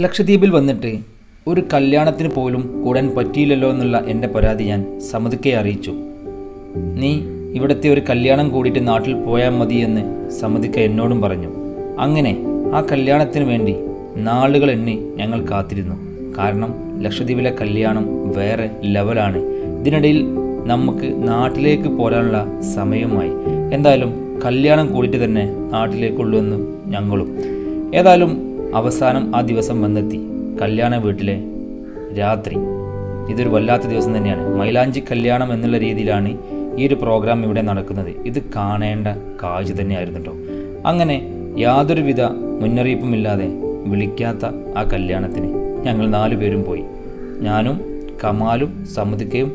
ലക്ഷദ്വീപിൽ വന്നിട്ട് ഒരു കല്യാണത്തിന് പോലും കൂടാൻ പറ്റിയില്ലല്ലോ എന്നുള്ള എന്റെ പരാതി ഞാൻ സമതിക്കെ അറിയിച്ചു. നീ ഇവിടുത്തെ ഒരു കല്യാണം കൂടിയിട്ട് നാട്ടിൽ പോയാൽ മതി എന്ന് സമതിക്ക എന്നോടും പറഞ്ഞു. അങ്ങനെ ആ കല്യാണത്തിന് വേണ്ടി നാളുകൾ എണ്ണി ഞങ്ങൾ കാത്തിരുന്നു. കാരണം ലക്ഷദ്വീപിലെ കല്യാണം വേറെ ലെവലാണ്. ഇതിനിടയിൽ നമുക്ക് നാട്ടിലേക്ക് പോരാനുള്ള സമയമായി. എന്തായാലും കല്യാണം കൂടിയിട്ട് തന്നെ നാട്ടിലേക്കുള്ളൂ എന്ന് ഞങ്ങളും. ഏതായാലും അവസാനം ആ ദിവസം വന്നെത്തി. കല്യാണ വീട്ടിലെ രാത്രി. ഇതൊരു വല്ലാത്ത ദിവസം തന്നെയാണ്. മൈലാഞ്ചി കല്യാണം എന്നുള്ള രീതിയിലാണ് ഈ ഒരു പ്രോഗ്രാം ഇവിടെ നടക്കുന്നത്. ഇത് കാണേണ്ട കാഴ്ച തന്നെയായിരുന്നു കേട്ടോ അങ്ങനെ യാതൊരുവിധ മുന്നറിയിപ്പുമില്ലാതെ വിളിക്കാത്ത ആ കല്യാണത്തിന് ഞങ്ങൾ നാലു പേരും പോയി. ഞാനും കമാലും സമുദിക്കയും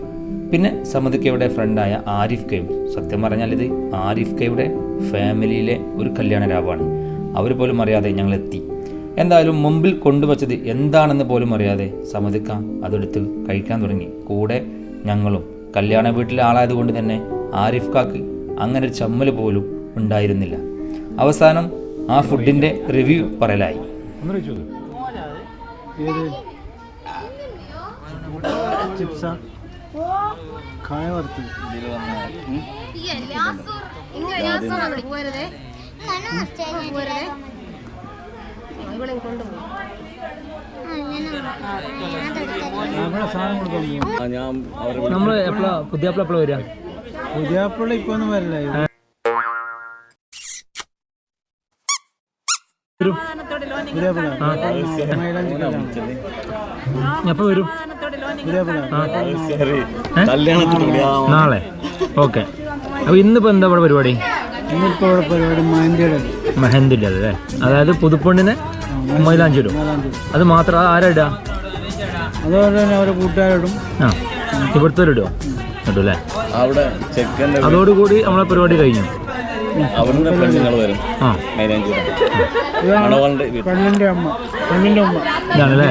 പിന്നെ സമുദിക്കയുടെ ഫ്രണ്ടായ ആരിഫ് കയും സത്യം പറഞ്ഞാൽ ഇത് ആരിഫ് കയുടെ ഫാമിലിയിലെ ഒരു കല്യാണ രാവാണ് അവർ പോലും അറിയാതെ ഞങ്ങൾ എത്തി. എന്തായാലും മുമ്പിൽ കൊണ്ടുവച്ചത് എന്താണെന്ന് പോലും അറിയാതെ സമ്മതിക്ക അതെടുത്ത് കഴിക്കാൻ തുടങ്ങി. കൂടെ ഞങ്ങളും. കല്യാണ വീട്ടിലെ ആളായതുകൊണ്ട് തന്നെ ആരിഫ് കാക്ക് അങ്ങനെ ഒരു ചമ്മൽ പോലും ഉണ്ടായിരുന്നില്ല. അവസാനം ആ ഫുഡിന്റെ റിവ്യൂ പറയലായി. ചിപ്സാ കായ വറുത്തത് പോരുതേ പോരുതേ ഇവിടെ കൊണ്ടുപോകും നമ്മൾ എപ്പോഴാ പുതിയ എപ്പോഴാ വരിക? പുതിയാപ്പിള്ള ഇപ്പൊ ഒന്നും വരില്ല. എപ്പോ വരും. നാളെ. ഓക്കെ. അപ്പൊ ഇന്നിപ്പോ എന്താ ഇവിടെ പരിപാടി? ഇന്നിപ്പോ ഇവിടെ പരിപാടി മൈൻഡിയുടെ മെഹന്തില്ല അല്ലേ? അതായത് പുതുപ്പെണ്ണിനെ മൈലാഞ്ചി ഇടും അത് മാത്രം? ആരാ ഇടുക അതുപോലെ തന്നെ അവരെ കൂട്ടുകാരിടും. ആ ഇവിടുത്തെ ഇടും അല്ലേ അവിടെ ചെക്കന്റെ അതോടുകൂടി നമ്മളെ പരിപാടി കഴിഞ്ഞു. അവിടുന്ന് പെണ്ണുങ്ങൾ വരും. പെണ്ണിന്റെ അമ്മ. പെണ്ണിന്റെ ഉമ്മ ഇതാണല്ലേ?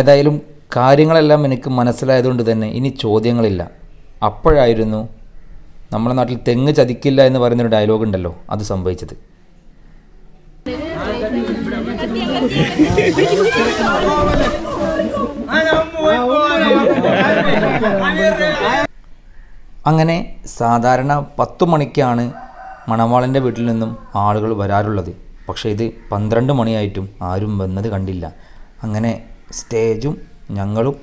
ഏതായാലും കാര്യങ്ങളെല്ലാം എനിക്ക് മനസ്സിലായതുകൊണ്ട് തന്നെ ഇനി ചോദ്യങ്ങളില്ല. അപ്പോഴായിരുന്നു നമ്മുടെ നാട്ടിൽ തെങ്ങ് ചതിക്കില്ല എന്ന് പറയുന്നൊരു ഡയലോഗ് ഉണ്ടല്ലോ അത് സംഭവിച്ചത്. അങ്ങനെ സാധാരണ പത്തു മണിക്കാണ് മണവാളന്റെ വീട്ടിൽ നിന്നും ആളുകൾ വരാറുള്ളത്. പക്ഷേ ഇത് പന്ത്രണ്ട് മണിയായിട്ടും ആരും വന്നത് കണ്ടില്ല. അങ്ങനെ സ്റ്റേജും ഞങ്ങളും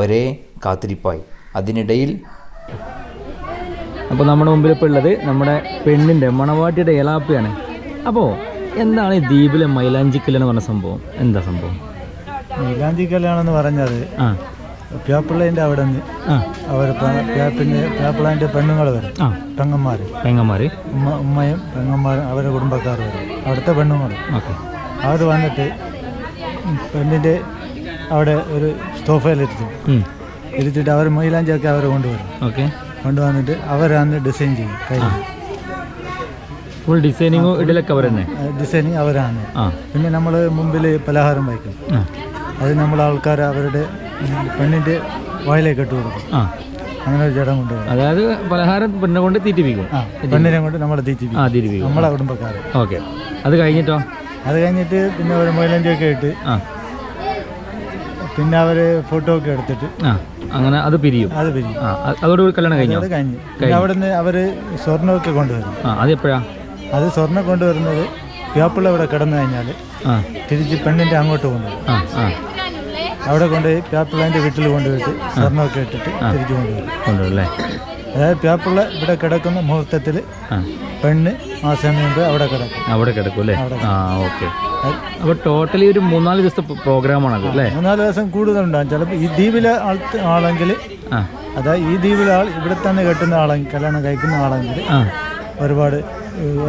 ഒരേ കാത്തിരിപ്പായി. അതിനിടയിൽ അപ്പോൾ നമ്മുടെ മുമ്പിൽ ഇപ്പോൾ ഉള്ളത് നമ്മുടെ പെണ്ണിന്റെ മണവാട്ടിയുടെ എലാപ്പയാണ് അപ്പോൾ എന്താണ് ഈ ദ്വീപിലെ മൈലാഞ്ചി കല്യാണം പറഞ്ഞ സംഭവം? എന്താ സംഭവം? മൈലാഞ്ചി കല്യാണം എന്ന് പറഞ്ഞത് പ്യാപ്പിള്ളേന്റെ അവിടെ നിന്ന് അവർ പ്യാപ്പിന്റെ പെണ്ണുങ്ങൾ വരും. പെങ്ങന്മാര്. പെങ്ങന്മാർ പെങ്ങന്മാർ ഉമ്മ ഉമ്മയും പെങ്ങന്മാരും അവരുടെ കുടുംബക്കാർ വരും. അവിടുത്തെ പെണ്ണുങ്ങൾ. അവർ വന്നിട്ട് പെണ്ണിന്റെ അവിടെ ഒരു സോഫയിലിരുത്തും ഇരുത്തിട്ട് അവർ മൈലാഞ്ചിയൊക്കെ അവരെ കൊണ്ടുവരും. ഓക്കെ. കൊണ്ടുവന്നിട്ട് അവരാണ് ഡിസൈൻ ചെയ്യും. കൈ ഫുൾ ഡിസൈനിങ്ങും ഇടലൊക്കെ അവർ തന്നെ? ഡിസൈനിങ് അവരാണ്. പിന്നെ നമ്മൾ മുമ്പിൽ പലഹാരം വയ്ക്കും. അത് നമ്മൾ ആൾക്കാർ അവരുടെ പെണ്ണിന്റെ വായിലേക്ക് ഇട്ട് കൊടുക്കും. അങ്ങനെ ഒരു ചടങ്ങ് കൊണ്ട് അതായത് പലഹാരം പെണ്ണെ കൊണ്ട് തീറ്റിപ്പിക്കും. പെണ്ണിനെ കൊണ്ട് നമ്മൾ തീറ്റിപ്പിക്കും. നമ്മളെ കുടുംബക്കാർ ഓക്കെ. അത് കഴിഞ്ഞിട്ടോ? അത് കഴിഞ്ഞിട്ട് പിന്നെ ഒരു മൊയിലഞ്ചൊക്കെ ഇട്ട് പിന്നെ അവർ ഫോട്ടോ ഒക്കെ എടുത്തിട്ട് അങ്ങനെ അത് പിരിയും. അത് പിരിയും. ആ അ- അതോടുകൂടി കല്യാണം കഴിഞ്ഞോ? അത് കഴിഞ്ഞു. അവിടെ നിന്ന് അവർ സ്വർണമൊക്കെ കൊണ്ടുവരും. ആ അത് എപ്പോഴാ അത് സ്വർണം കൊണ്ടുവരുന്നത് പ്യാപ്പിള ഇവിടെ കിടന്നു കഴിഞ്ഞാൽ തിരിച്ച് പെണ്ണിന്റെ അങ്ങോട്ട് കൊണ്ടുവരും. അവിടെ കൊണ്ടുപോയി പേപ്പിളേന്റെ വീട്ടിൽ കൊണ്ടുപോയിട്ട് സ്വർണമൊക്കെ ഇട്ടിട്ട് തിരിച്ച് കൊണ്ടുവരും. അതായത് പേപ്പിള ഇവിടെ കിടക്കുന്ന മുഹൂർത്തത്തിൽ പെണ്ണ് ആ മുമ്പ് അവിടെ കിടക്കും. അവിടെ കിടക്കും അല്ലേ? ആ ഓക്കെ. അപ്പോൾ ടോട്ടലി ഒരു മൂന്നാൽ ദിവസത്തെ പ്രോഗ്രാമാണ് അല്ലേ? മൂന്നാൽ ദിവസം കൂടുതലുണ്ടാകും ചിലപ്പോൾ ഈ ദ്വീപിലെ ആൾ ആളെങ്കിൽ അതായത് ഈ ദ്വീപിലെ ആൾ ഇവിടെ തന്നെ കെട്ടുന്ന ആളെങ്കിൽ കല്യാണം കഴിക്കുന്ന ആളെങ്കിൽ ഒരുപാട്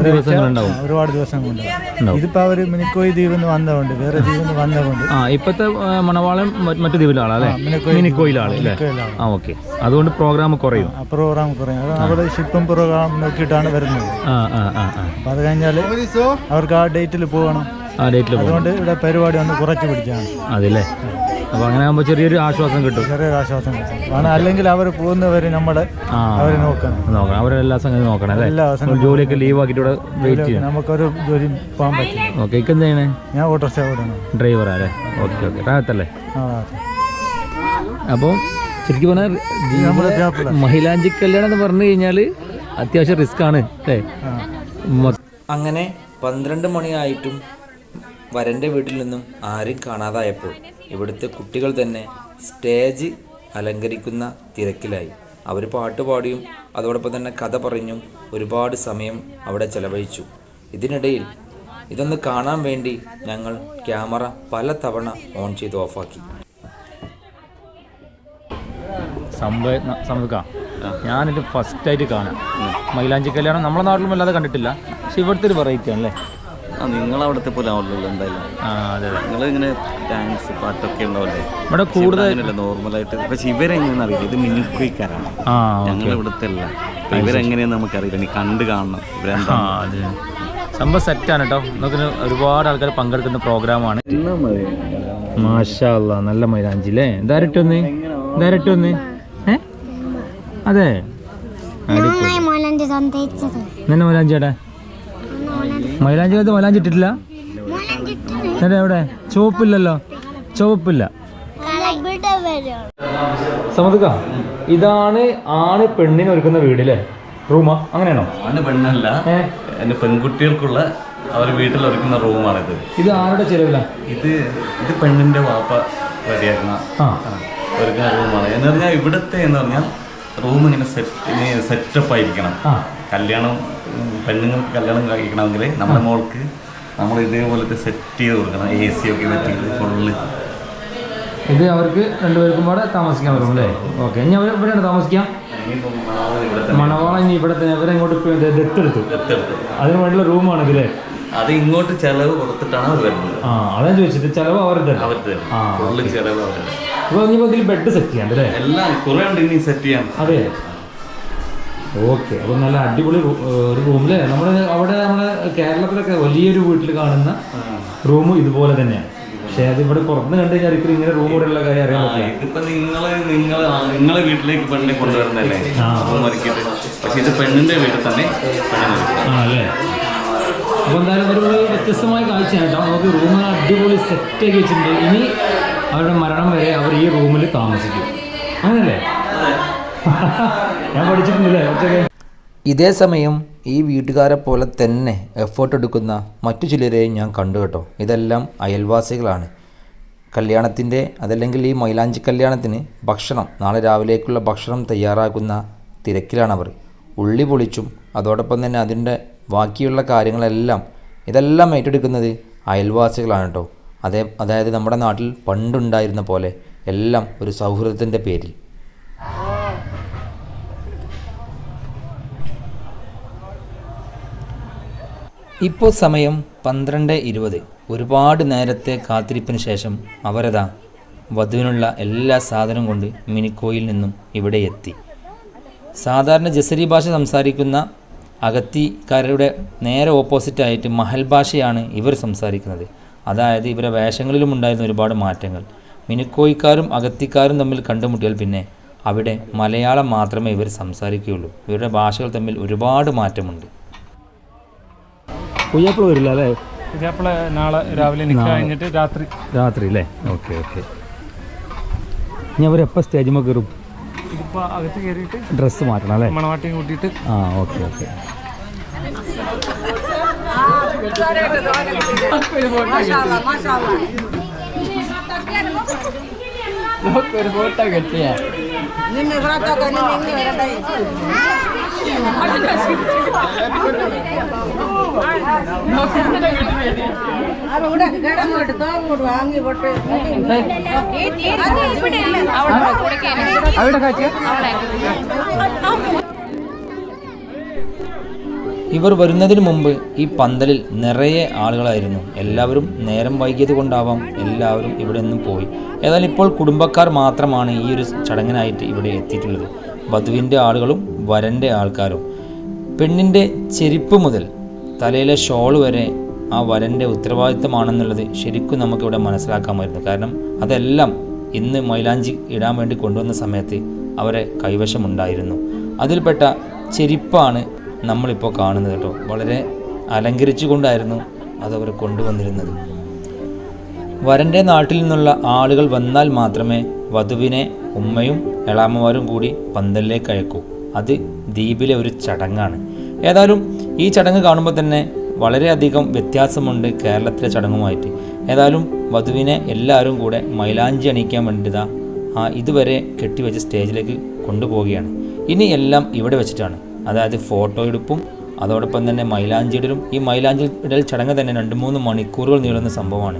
ദിവസങ്ങളുണ്ടാവും. ഒരുപാട് ദിവസങ്ങളുണ്ട് ഇതിപ്പോ അവർ മിനിക്കോയ് ദ്വീപിൽ നിന്ന് വന്നതുകൊണ്ട് വേറെ ദ്വീപിൽ നിന്ന് വന്നതുകൊണ്ട് ആ ഇപ്പോഴത്തെ മണവാളം മറ്റു ദ്വീപിലാളാ അല്ലേ മിനിക്കോയ് മിനിക്കോയിലാൾ അല്ലേ? മിനിക്കോയിലാണ്. ആ ഓക്കെ. അതുകൊണ്ട് പ്രോഗ്രാം കുറയും. പ്രോഗ്രാം കുറയും. അത് അവിടെ ഷിപ്പും പ്രോഗ്രാം നോക്കിയിട്ടാണ് വരുന്നത്. അപ്പൊ അത് കഴിഞ്ഞാൽ അവർക്ക് ആ ഡേറ്റിൽ പോകണം. ആ ഡേറ്റിൽ അതുകൊണ്ട് ഇവിടെ പരിപാടി ഒന്ന് കുറച്ച് പിടിച്ചാണ്. അതല്ലേ? അപ്പോൾ അങ്ങനെ ആകുമ്പോൾ ചെറിയൊരു ആശ്വാസം കിട്ടും. ചെറിയൊരു ആശ്വാസം കിട്ടും അല്ലെങ്കിൽ അവർ പോകുന്നവർ നമ്മൾ ആ. അവർ നോക്കണം. നോക്കണം. അവരെ എല്ലാ സംഗതി നോക്കണം അല്ലേ? എല്ലാ ജോലിയൊക്കെ ലീവ് ആക്കിയിട്ട് ഇവിടെ വെയിറ്റ് ചെയ്യണം നമുക്കൊരു ജോലി പോകാൻ പറ്റും ഓക്കെ ഇക്ക് എന്ത് ചെയ്യണേ? ഞാൻ ഓട്ടോറിക്ഷ ഡ്രൈവറാ അല്ലേ ഓക്കെ ഓക്കെ റാഹത്തല്ലേ അപ്പൊ അപ്പോൾ ശരിക്കും പറഞ്ഞാൽ. മഹിളാഞ്ചി കല്യാണം എന്ന് പറഞ്ഞു കഴിഞ്ഞാൽ അത്യാവശ്യം റിസ്ക് ആണ് അല്ലേ? അങ്ങനെ പന്ത്രണ്ട് മണിയായിട്ടും വരന്റെ വീട്ടിൽ നിന്നും ആരും കാണാതായപ്പോൾ ഇവിടുത്തെ കുട്ടികൾ തന്നെ സ്റ്റേജ് അലങ്കരിക്കുന്ന തിരക്കിലായി. അവർ പാട്ടുപാടിയും അതോടൊപ്പം തന്നെ കഥ പറഞ്ഞും ഒരുപാട് സമയം അവിടെ ചെലവഴിച്ചു. ഇതിനിടയിൽ ഇതൊന്ന് കാണാൻ വേണ്ടി ഞങ്ങൾ ക്യാമറ പല തവണ ഓൺ ചെയ്ത് ഓഫാക്കി. ഞാനിത് ഫസ്റ്റായിട്ട് കാണാം. മൈലാഞ്ചി കല്യാണം നമ്മുടെ നാട്ടിലും അല്ലാതെ കണ്ടിട്ടില്ല. പക്ഷെ ഇവിടുത്തെ ഒരു വെറൈറ്റി ആണല്ലേ? ആ നിങ്ങൾ അവിടുത്തെ പോലെ ആവുള്ളൂ എന്തായാലും നിങ്ങൾ ഇങ്ങനെ ഡാൻസ് പാട്ടൊക്കെ ഉണ്ടാവില്ലേ? ഇവിടെ കൂടുതൽ നോർമലായിട്ട് പക്ഷെ ഇവരെങ്ങനെയാണെന്ന് അറിയില്ല. ഇത് മിനുക്കുയിക്കാരാണ് ആ ഞങ്ങൾ ഇവിടുത്തെ അല്ല ഇവരെങ്ങനെയാന്ന് നമുക്കറിയില്ല. നീ കണ്ട് കാണണം. ഇവരെന്താ അതെ. സംഭവം സെറ്റാണ് കേട്ടോ. നമുക്ക് ഒരുപാട് ആൾക്കാർ പങ്കെടുക്കുന്ന പ്രോഗ്രാമാണ് മാഷാ നല്ല മൈലാഞ്ചി അല്ലേ ഡയറക്റ്റ് ഒന്ന് ഡയറക്റ്റ് ഒന്ന് ഏ? അതെ. നിന്നെ മൈലാഞ്ചി ചേട്ടാ മൈലാഞ്ചി കാലത്ത് മൈലാഞ്ചി ഇട്ടിട്ടില്ല എന്നിട്ട് എവിടെ? ചുവപ്പില്ലല്ലോ. ചുവപ്പില്ല. സമ്മതിക്ക ഇതാണ് ആണ് പെണ്ണിന് ഒരുക്കുന്ന വീട് അല്ലേ റൂമാ അങ്ങനെയാണോ? ആണ് പെണ്ണല്ല. എന്റെ പെൺകുട്ടികൾക്കുള്ള അവർ വീട്ടിൽ ഒരുക്കുന്ന റൂമാണിത് ഇത്. ആരുടെ ചെലവില്ല ഇത് ഇത് പെണ്ണിന്റെ വാപ്പ റെഡിയാക്കുന്ന ഒരുക്കുന്ന റൂമാണ്. എന്ന് പറഞ്ഞാൽ ഇവിടുത്തെ എന്ന് പറഞ്ഞാൽ റൂം ഇങ്ങനെ സെറ്റ് സെറ്റപ്പ് ആയിരിക്കണം കല്യാണം പെണ്ണുങ്ങൾക്ക് കല്യാണം കഴിക്കണമെങ്കിൽ നമ്മുടെ മോൾക്ക് നമ്മൾ ഇതേപോലത്തെ സെറ്റ് ചെയ്ത് കൊടുക്കണം. എ സി ഒക്കെ പറ്റിയത് ഫുള്ള് ഇത് അവർക്ക് രണ്ടുപേർക്കും കൂടെ താമസിക്കാൻ പറ്റും അല്ലേ? ഓക്കെ ഇനി അവർ ഇവിടെയാണ് താമസിക്കാം മണവാള ഇനി ഇവിടെ തന്നെ. ഇത് ദത്തെടുത്തു? അതിന് വേണ്ടിയുള്ള റൂമാണ് ഇതില്ലേ അത് ഇങ്ങോട്ട് ചെലവ് കൊടുത്തിട്ടാണ് അവർ വരുന്നത്. ആ അതാ ചോദിച്ചത്. ചെലവ് ആ. ഫുള്ള് ചെലവ് അവരുടെ അപ്പൊ ഇനിയിപ്പോ ഇതിൽ ബെഡ് സെറ്റ് ചെയ്യാൻ അല്ലേ? എല്ലാം കുറെ ഉണ്ട് ഇനി സെറ്റ് ചെയ്യാൻ. അതെ. ഓക്കെ അപ്പം നല്ല അടിപൊളി ഒരു റൂമിലെ. നമ്മൾ അവിടെ നമ്മുടെ കേരളത്തിലൊക്കെ വലിയൊരു വീട്ടിൽ കാണുന്ന റൂം ഇതുപോലെ തന്നെയാണ്. പക്ഷേ അത് ഇവിടെ പുറത്തുനിന്ന് കണ്ടു കഴിഞ്ഞാൽ ഒരിക്കലും ഇങ്ങനെ റൂം കൂടെ ഉള്ള കാര്യം അറിയാൻ പറ്റില്ല. ഇതിപ്പോ നിങ്ങൾ നിങ്ങൾ നിങ്ങളെ വീട്ടിലേക്ക് പെണ്ണിനെ കൊണ്ടുവരുന്നല്ലേ പക്ഷെ ഇത് പെണ്ണിന്റെ വീട്ടിൽ തന്നെ ആണല്ലേ അപ്പോൾ എന്തായാലും ഒരു വ്യത്യസ്തമായ കാഴ്ചയാണ് കേട്ടോ നമുക്ക് റൂം അടിപൊളി സെറ്റ് ആക്കി വെച്ചിട്ടുണ്ട്. ഇനി അവരുടെ മരണം വരെ അവർ ഈ റൂമിൽ താമസിക്കും. അങ്ങനല്ലേ? ഞാൻ പഠിച്ചിട്ടില്ലേ? ഇതേ സമയം ഈ വീട്ടുകാരെ പോലെ തന്നെ എഫേർട്ട് എടുക്കുന്ന മറ്റു ചിലരെയും ഞാൻ കണ്ടു കേട്ടോ. ഇതെല്ലാം അയൽവാസികളാണ്. കല്യാണത്തിന്റെ അതല്ലെങ്കിൽ ഈ മൈലാഞ്ചി കല്യാണത്തിന് ഭക്ഷണം നാളെ രാവിലേക്കുള്ള ഭക്ഷണം തയ്യാറാക്കുന്ന തിരക്കിലാണവർ. ഉള്ളി പൊളിച്ചും അതോടൊപ്പം തന്നെ അതിന്റെ ബാക്കിയുള്ള കാര്യങ്ങളെല്ലാം ഇതെല്ലാം ഏറ്റെടുക്കുന്നത് അയൽവാസികളാണ് കേട്ടോ. അതേ അതായത് നമ്മുടെ നാട്ടിൽ പണ്ടുണ്ടായിരുന്ന പോലെ എല്ലാം ഒരു സൗഹൃദത്തിന്റെ പേരിൽ. ഇപ്പോൾ സമയം പന്ത്രണ്ട് ഇരുപത്. ഒരുപാട് നേരത്തെ കാത്തിരിപ്പിന് ശേഷം അവരതാ വധുവിനുള്ള എല്ലാ സാധനവും കൊണ്ട് മിനിക്കോയിൽ നിന്നും ഇവിടെ എത്തി. സാധാരണ ജസരി ഭാഷ സംസാരിക്കുന്ന അഗത്തിക്കാരുടെ നേരെ ഓപ്പോസിറ്റായിട്ട് മഹൽ ഭാഷയാണ് ഇവർ സംസാരിക്കുന്നത്. അതായത് ഇവരെ വേഷങ്ങളിലും ഉണ്ടായിരുന്ന ഒരുപാട് മാറ്റങ്ങൾ. മിനിക്കോയിക്കാരും അഗത്തിക്കാരും തമ്മിൽ കണ്ടുമുട്ടിയാൽ പിന്നെ അവിടെ മലയാളം മാത്രമേ ഇവർ സംസാരിക്കുകയുള്ളൂ. ഇവരുടെ ഭാഷകൾ തമ്മിൽ ഒരുപാട് മാറ്റമുണ്ട്. പുയ്യാപ്പിള വരില്ല അല്ലേ? ഇതേപോലെ നാളെ രാവിലെ കഴിഞ്ഞിട്ട് രാത്രി. രാത്രി അല്ലേ? Okay okay. ഇനി അവരെപ്പോൾ സ്റ്റേജിൽ കയറും ഇതിപ്പോൾ അകത്ത് കയറിയിട്ട് ഡ്രസ്സ് മാറ്റണം അല്ലേ? മണവാട്ടി കൂട്ടിയിട്ട്. ആ ഓക്കെ ഓക്കെ. ഇവർ വരുന്നതിന് മുമ്പ് ഈ പന്തലിൽ നിറയെ ആളുകളായിരുന്നു. എല്ലാവരും നേരം വൈകിയത് കൊണ്ടാവാം എല്ലാവരും ഇവിടെ നിന്നും പോയി. ഏതായാലും ഇപ്പോൾ കുടുംബക്കാർ മാത്രമാണ് ഈ ഒരു ചടങ്ങിനായിട്ട് ഇവിടെ എത്തിയിട്ടുള്ളത്. വധുവിന്റെ ആളുകളും വരന്റെ ആൾക്കാരും. പെണ്ണിന്റെ ചെരുപ്പ് മുതൽ തലയിലെ ഷോൾ വരെ ആ വരന്റെ ഉത്തരവാദിത്തമാണെന്നുള്ളത് ശരിക്കും നമുക്കിവിടെ മനസ്സിലാക്കാമായിരുന്നു കാരണം അതെല്ലാം ഇന്ന് മൈലാഞ്ചി ഇടാൻ വേണ്ടി കൊണ്ടുവന്ന സമയത്ത് അവരെ കൈവശമുണ്ടായിരുന്നു. അതിൽപ്പെട്ട ചെരിപ്പാണ് നമ്മളിപ്പോൾ കാണുന്നത് കേട്ടോ. വളരെ അലങ്കരിച്ചു കൊണ്ടായിരുന്നു അതവർ കൊണ്ടുവന്നിരുന്നത്. വരന്റെ നാട്ടിൽ നിന്നുള്ള ആളുകൾ വന്നാൽ മാത്രമേ വധുവിനെ ഉമ്മയും എളാമ്മമാരും കൂടി പന്തലിലേക്ക് അയക്കൂ. അത് ദ്വീപിലെ ഒരു ചടങ്ങാണ്. ഏതായാലും ഈ ചടങ്ങ് കാണുമ്പോൾ തന്നെ വളരെയധികം വ്യത്യാസമുണ്ട് കേരളത്തിലെ ചടങ്ങുമായിട്ട്. ഏതായാലും വധുവിനെ എല്ലാവരും കൂടെ മൈലാഞ്ചി അണിയിക്കാൻ വേണ്ടിയതാ ആ ഇതുവരെ കെട്ടിവെച്ച സ്റ്റേജിലേക്ക് കൊണ്ടുപോവുകയാണ്. ഇനി എല്ലാം ഇവിടെ വെച്ചിട്ടാണ്. അതായത് ഫോട്ടോ എടുപ്പും അതോടൊപ്പം തന്നെ മൈലാഞ്ചി ഇടലും. ഈ മൈലാഞ്ചി ഇടൽ ചടങ്ങ് തന്നെ രണ്ട് മൂന്ന് മണിക്കൂറുകൾ നീളുന്ന സംഭവമാണ്.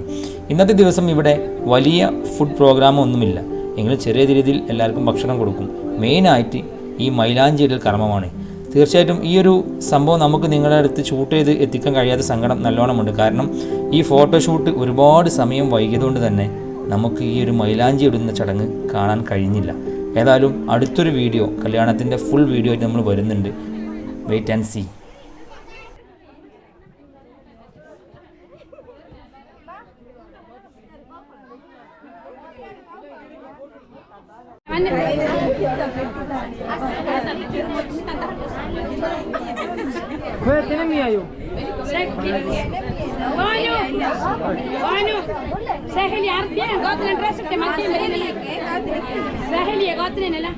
ഇന്നത്തെ ദിവസം ഇവിടെ വലിയ ഫുഡ് പ്രോഗ്രാമൊന്നുമില്ല. എങ്കിലും ചെറിയ രീതിയിൽ എല്ലാവർക്കും ഭക്ഷണം കൊടുക്കും. മെയിനായിട്ട് ഈ മൈലാഞ്ചിയിടൽ കർമ്മമാണ്. തീർച്ചയായിട്ടും ഈ ഒരു സംഭവം നമുക്ക് നിങ്ങളുടെ അടുത്ത് ഷൂട്ട് ചെയ്ത് എത്തിക്കാൻ കഴിയാത്ത സങ്കടം നല്ലോണമുണ്ട്. കാരണം ഈ ഫോട്ടോഷൂട്ട് ഒരുപാട് സമയം വൈകിയതുകൊണ്ട് തന്നെ നമുക്ക് ഈ ഒരു മൈലാഞ്ചി ഇടുന്ന ചടങ്ങ് കാണാൻ കഴിഞ്ഞില്ല. ഏതായാലും അടുത്തൊരു വീഡിയോ കല്യാണത്തിന്റെ ഫുൾ വീഡിയോ ആയിട്ട് നമ്മൾ വരുന്നുണ്ട്. Wait and see Ve, tiene mía gotren resim temantin beni. Sahil yardım ne la?